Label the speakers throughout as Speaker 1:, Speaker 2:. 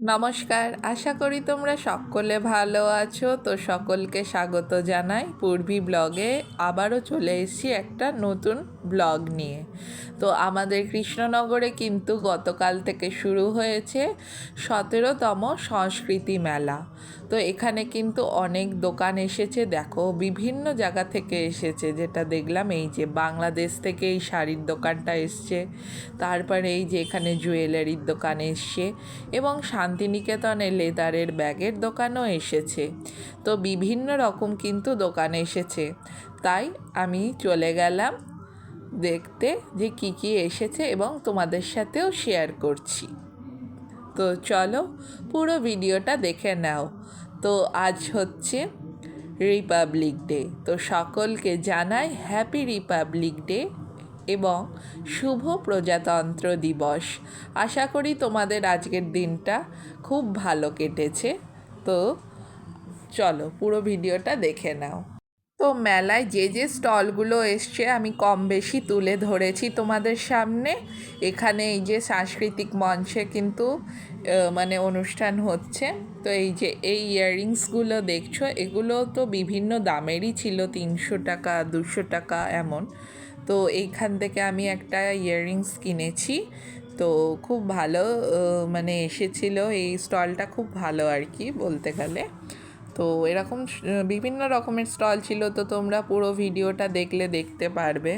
Speaker 1: নমস্কার, আশা করি তোমরা সকলে ভালো আছো। তো সকলকে স্বাগত জানাই পূর্বী ব্লগে। আবারও চলে এসেছি একটা নতুন ব্লগ নিয়ে। তো আমাদের কৃষ্ণনগরে কিন্তু গতকাল থেকে শুরু হয়েছে সতেরোতম সংস্কৃতি মেলা। তো এখানে কিন্তু অনেক দোকান এসেছে, দেখো, বিভিন্ন জায়গা থেকে এসেছে। যেটা দেখলাম, এই যে বাংলাদেশ থেকে এই শাড়ির দোকানটা এসছে। তারপরে এই যে এখানে জুয়েলারির দোকান এসছে এবং শান্তিনিকেতনে লেদারের ব্যাগের দোকানও এসেছে। তো বিভিন্ন রকম কিন্তু দোকান এসেছে। তাই আমি চলে গেলাম দেখতে যে কী কী এসেছে এবং তোমাদের সাথেও শেয়ার করছি। তো চলো পুরো ভিডিওটা দেখে নাও। তো আজ হচ্ছে রিপাবলিক ডে তো সকলকে জানাই হ্যাপি রিপাবলিক ডে এবং শুভ প্রজাতন্ত্র দিবস। আশা করি তোমাদের আজকের দিনটা খুব ভালো কেটেছে। তো চলো পুরো ভিডিওটা দেখে নাও। তো মেলায় যে যে স্টলগুলো এসছে আমি কম বেশি তুলে ধরেছি তোমাদের সামনে। এখানে এই যে সাংস্কৃতিক মঞ্চে কিন্তু মানে অনুষ্ঠান হচ্ছে। তো এই যে এই ইয়াররিংসগুলো দেখছ, এগুলো তো বিভিন্ন দামেরই ছিল, তিনশো টাকা, দুশো টাকা এমন। তো এইখান থেকে আমি একটা ইয়াররিংস কিনেছি। তো খুব ভালো মানে এসেছিল। এই স্টলটা খুব ভালো আর কি বলতে গেলে। তো এরকম বিভিন্ন রকমের স্টল ছিল। তো তোমরা পুরো ভিডিওটা দেখলে দেখতে পারবে।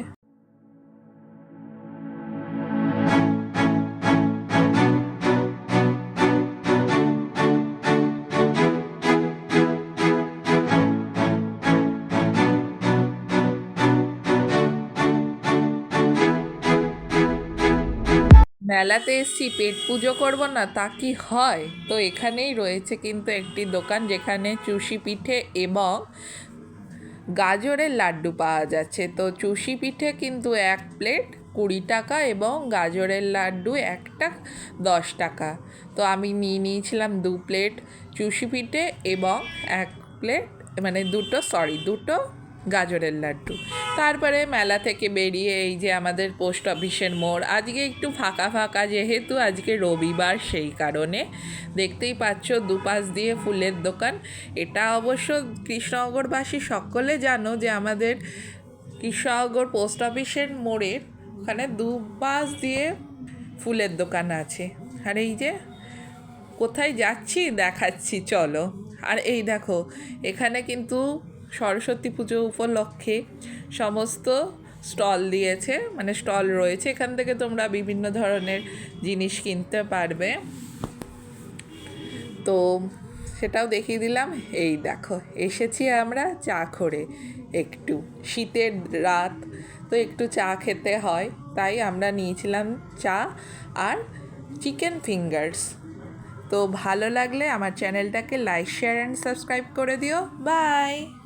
Speaker 1: মেলাতে এসছি, পেট পুজো করব না, তা কি হয়? তো এখানেই রয়েছে কিন্তু একটি দোকান যেখানে চুষি পিঠে এবং গাজরের লাড্ডু পাওয়া যাচ্ছে। তো চুষি পিঠে কিন্তু এক প্লেট কুড়ি টাকা এবং গাজরের লাড্ডু একটা দশ টাকা। তো আমি নিয়ে নিয়েছিলাম দু প্লেট চুষি পিঠে এবং এক প্লেট মানে দুটো, সরি, দুটো গাজরের লাড্ডু। তারপরে মেলা থেকে বেরিয়ে এই যে আমাদের পোস্ট অফিসের মোড়, আজকে একটু ফাঁকা ফাঁকা, যেহেতু আজকে রবিবার সেই কারণে। দেখতেই পাচ্ছ, দুপাশ দিয়ে ফুলের দোকান। এটা অবশ্য কৃষ্ণনগরবাসী সকলে জানো যে আমাদের কৃষ্ণনগর পোস্ট অফিসের মোড়ের ওখানে দুপাশ দিয়ে ফুলের দোকান আছে। আর এই যে, কোথায় যাচ্ছি দেখাচ্ছি, চলো। আর এই দেখো, এখানে কিন্তু সরস্বতী পুজো উপলক্ষে সমস্ত স্টল দিয়েছে মানে স্টল রয়েছে। এখান থেকে তোমরা বিভিন্ন ধরনের জিনিস কিনতে পারবে। তো সেটাও দেখিয়ে দিলাম। এই দেখো, এসেছি আমরা চা করে একটু। শীতের রাত, তো একটু চা খেতে হয়, তাই আমরা নিয়েছিলাম চা আর চিকেন ফিঙ্গার্স। তো ভালো লাগলে আমার চ্যানেলটাকে লাইক, শেয়ার অ্যান্ড সাবস্ক্রাইব করে দিও। বাই!